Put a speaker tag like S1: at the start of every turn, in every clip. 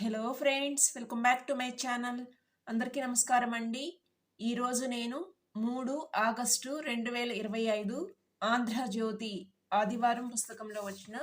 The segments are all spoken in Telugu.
S1: Hello friends welcome back to my channel అందరికీ నమస్కారం అండి. ఈరోజు నేను మూడు ఆగస్టు రెండు వేల ఇరవై ఐదు ఆంధ్రజ్యోతి ఆదివారం పుస్తకంలో వచ్చిన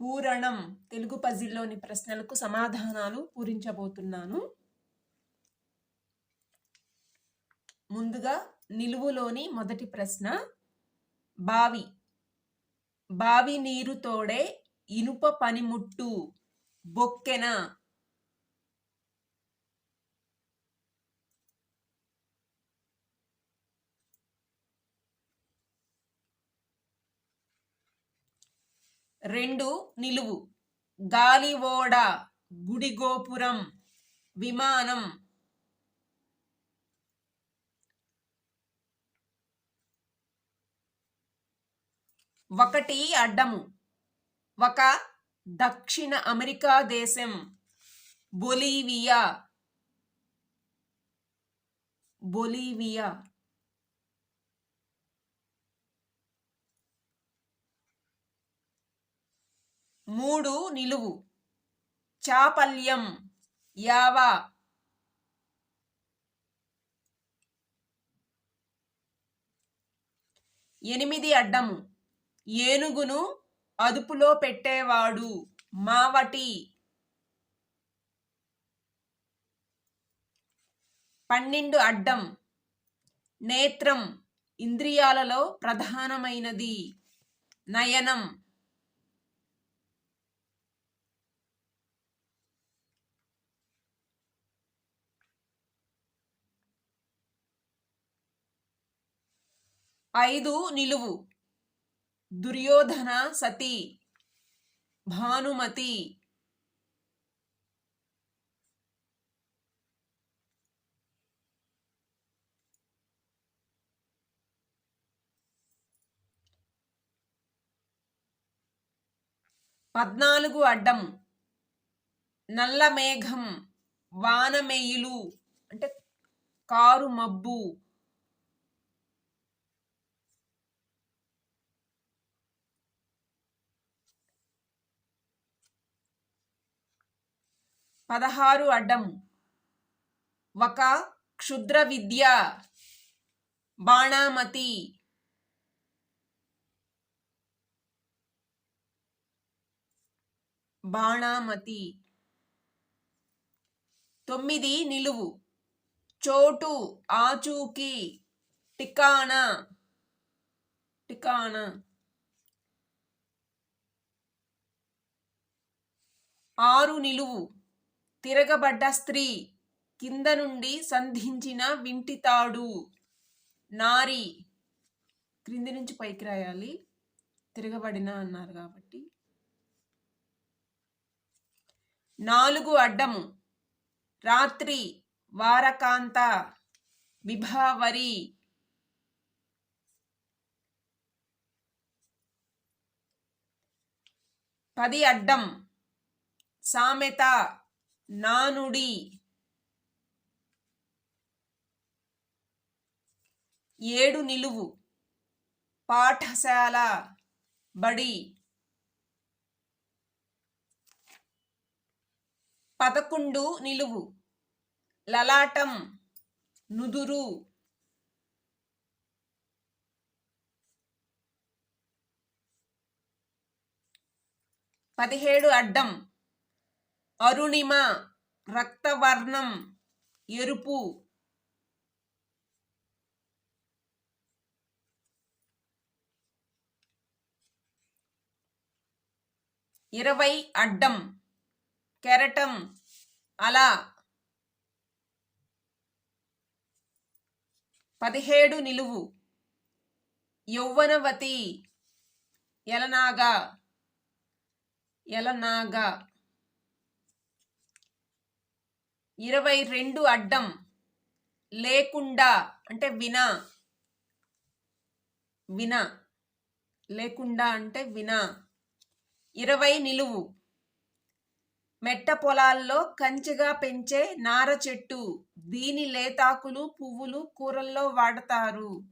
S1: పూరణం తెలుగు పజిల్లోని ప్రశ్నలకు సమాధానాలు పూరించబోతున్నాను. ముందుగా నిలువులోని మొదటి ప్రశ్న బావి బావి నీరు తోడే ఇనుప పనిముట్టు బొక్కెన. రెండు నిలువు. గాలివోడ గుడిగోపురం గుడి గోపురం విమానం. ఒకటి అడ్డము. ఒక దక్షిణ అమెరికా దేశం బొలీవియా. బొలీవియా. మూడు నిలువు. చాపల్యం యావా. ఎనిమిది అడ్డము. ఏనుగును అదుపులో పెట్టేవాడు మావటి. పన్నెండు అడ్డం. నేత్రం ఇంద్రియాలలో ప్రధానమైనది. నయనం. ఐదు నిలువు. దుర్యోధన సతి భానుమతి. పద్నాలుగు అడ్డం నల్ల మేఘం వానమేయులు అంటే కారు మబ్బు. పదహారు అడ్డం. ఒక క్షుద్ర విద్య. బాణామతి. బాణామతి. తొమ్మిది నిలువు. చోటు ఆచూకి. టికానా. టికానా. ఆరు నిలువు. తిరగబడ్డ స్త్రీ కింద నుండి సంధించిన వింటితాడు. నారి క్రింది నుంచి పైకి రాయాలి. తిరగబడిన అన్నారు కాబట్టి. నాలుగు అడ్డము. రాత్రి వారకాంత విభావరి. పది అడ్డం. సామెత నానుడి. ఏడు నిలువు. పాఠశాల బడి. పదకొండు నిలువు. లలాటం నుదురు. పదిహేడు అడ్డం. అరుణిమ రక్తవర్ణం ఎరుపు. ఇరవై అడ్డం కెరటం అలా. పదిహేడు నిలువు. యౌవనవతి ఎలనాగా. ఎలనాగా. ఇరవై రెండు అడ్డం లేకుండా అంటే వినా. వినా. లేకుండా అంటే వినా. ఇరవై నిలువు. మెట్ట పొలాల్లో కంచెగా పెంచే నార చెట్టు. దీని లేతాకులు పువ్వులు కూరల్లో వాడతారు.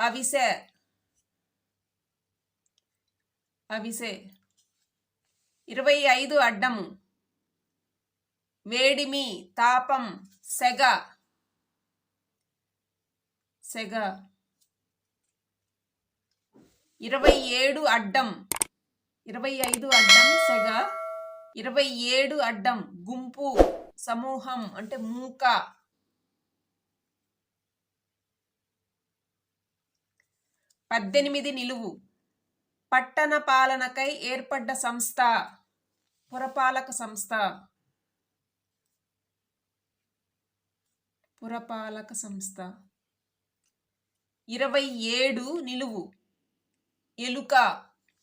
S1: అవిసె. అవిసె. ఇరవై ఐదు అడ్డము. వేడిమి తాపం సెగ. సెగ. ఇరవై ఏడు అడ్డం. ఇరవై ఐదు అడ్డం సెగ. ఇరవై ఏడు అడ్డం గుంపు సమూహం అంటే మూక. పద్దెనిమిది నిలువు. పట్టణ పాలనకై ఏర్పడ్డ సంస్థ. పురపాలక సంస్థ. పురపాలక సంస్థ. ఇరవై ఏడు నిలువు. ఎలుక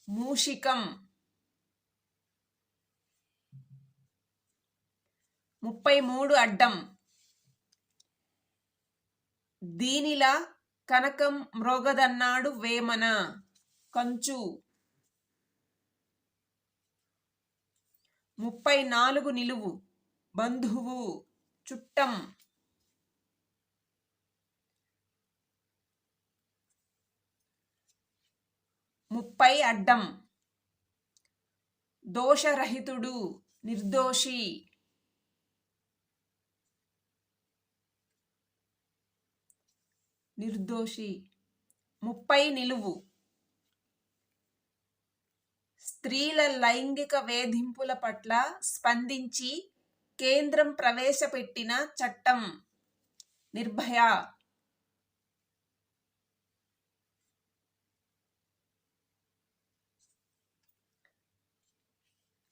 S1: మూషికం. ముప్పై మూడు అడ్డం. దీనిలా కనకం మ్రోగదన్నాడు వేమన. కంచు. ముప్పై నాలుగు నిలువు. బంధువు. చుట్టం. ముప్పై అడ్డం. దోషరహితుడు నిర్దోషి. నిర్దోషి. ముప్పై నిలువు. స్త్రీల లైంగిక వేధింపుల పట్ల స్పందించి కేంద్రం ప్రవేశపెట్టిన చట్టం. నిర్భయ.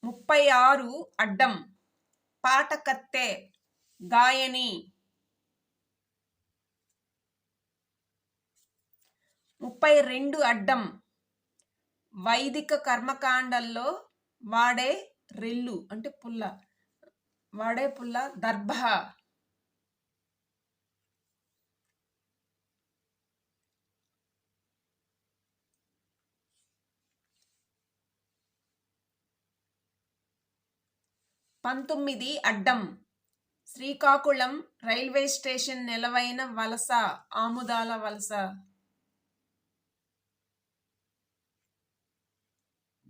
S1: ముప్పై ఆరు అడ్డం పాటకత్తె గాయని. ముప్పై రెండు అడ్డం వైదిక కర్మకాండల్లో వాడే రెల్లు అంటే పుల్ల వాడే పుల్ల దర్భ. పంతొమ్మిది అడ్డం. శ్రీకాకుళం రైల్వే స్టేషన్ నెలవైన వలస ఆముదాల వలస.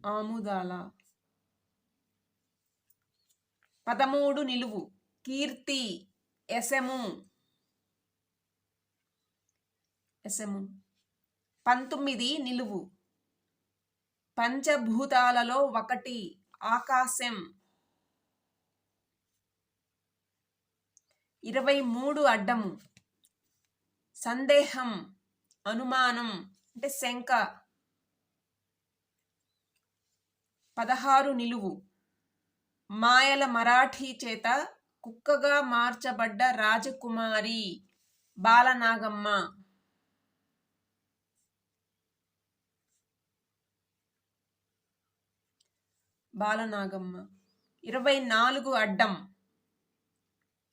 S1: ఆముదాల. పదమూడు నిలువు. కీర్తి ఎసెము ఎసెము పంతొమ్మిది నిలువు. పంచభూతాలలో ఒకటి. ఆకాశం. ఇరవై మూడు అడ్డము. సందేహం అనుమానం అంటే శంక. పదహారు నిలువు. మాయల మరాఠీ చేత కుక్కగా మార్చబడ్డ రాజకుమారి బాలనాగమ్మ. బాలనాగమ్మ. ఇరవై నాలుగు అడ్డం.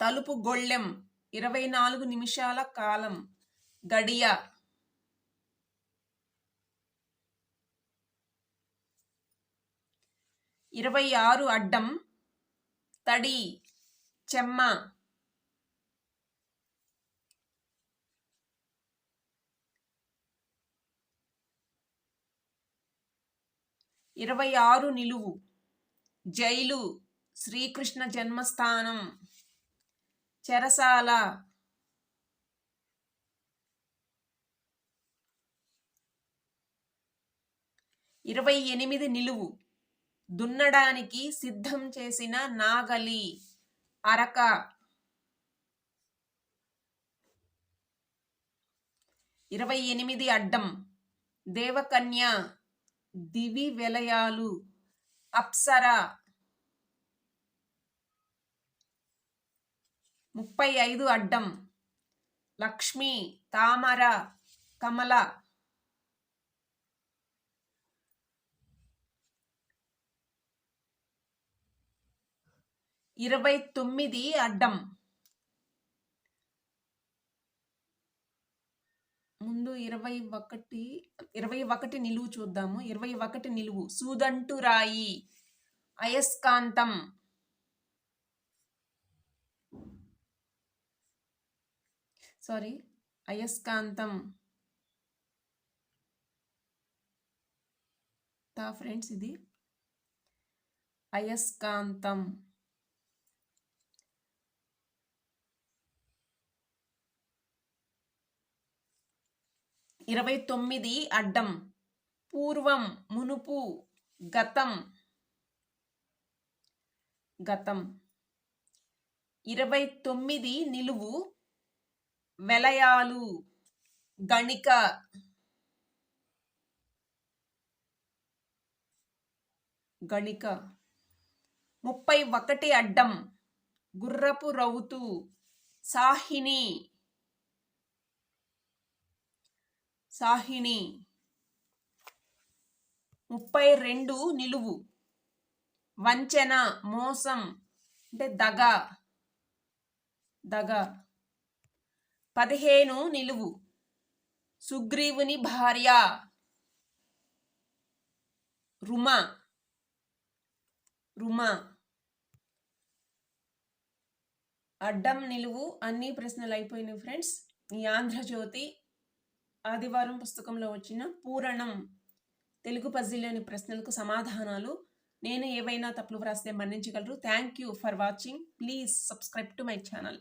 S1: తలుపు గొళ్ళెం. ఇరవై నాలుగు నిమిషాల కాలం గడియ. ఇరవై ఆరు అడ్డం. తడి. చెమ్మ. ఇరవై ఆరు నిలువు. జైలు. శ్రీకృష్ణ జన్మస్థానం. చెరసాల ఇరవై ఎనిమిది నిలువు. దున్నడానికి సిద్ధం చేసిన నాగలి అరక. ఇరవై ఎనిమిది అడ్డం. దేవకన్య దివి వెలయాలు. అప్సర. ముప్పై ఐదు అడ్డం. లక్ష్మి తామర కమల. ఇరవై తొమ్మిది అడ్డం. ముందు ఇరవై ఒకటి ఇరవై ఒకటి నిలువు చూద్దాము. ఇరవై ఒకటి నిలువు. సూదంటు రాయి అయస్కాంతం. సారీ అయస్కాంతం. తా ఫ్రెండ్స్ ఇది. అయస్కాంతం. ఇరవై తొమ్మిది అడ్డం. పూర్వం మునుపు గతం. గతం. ఇరవై తొమ్మిది నిలువు. వెలయాలు గణిక గణిక. ముప్పై ఒకటి అడ్డం గుర్రపు రౌతు సాహిని. సాహిని. ముప్పై రెండు నిలువు వంచన మోసం అంటే దగ. దగ. పదిహేను నిలువు. సుగ్రీవుని భార్య రుమ. రుమ. అడ్డం నిలువు. అన్ని ప్రశ్నలు అయిపోయినాయి ఫ్రెండ్స్. ఈ ఆంధ్రజ్యోతి ఆదివారం పుస్తకంలో వచ్చిన పూరణం తెలుగు పజిల్లోని ప్రశ్నలకు సమాధానాలు. నేను ఏవైనా తప్పులు వ్రాస్తే మన్నించగలరు. Thank you for watching please subscribe to my channel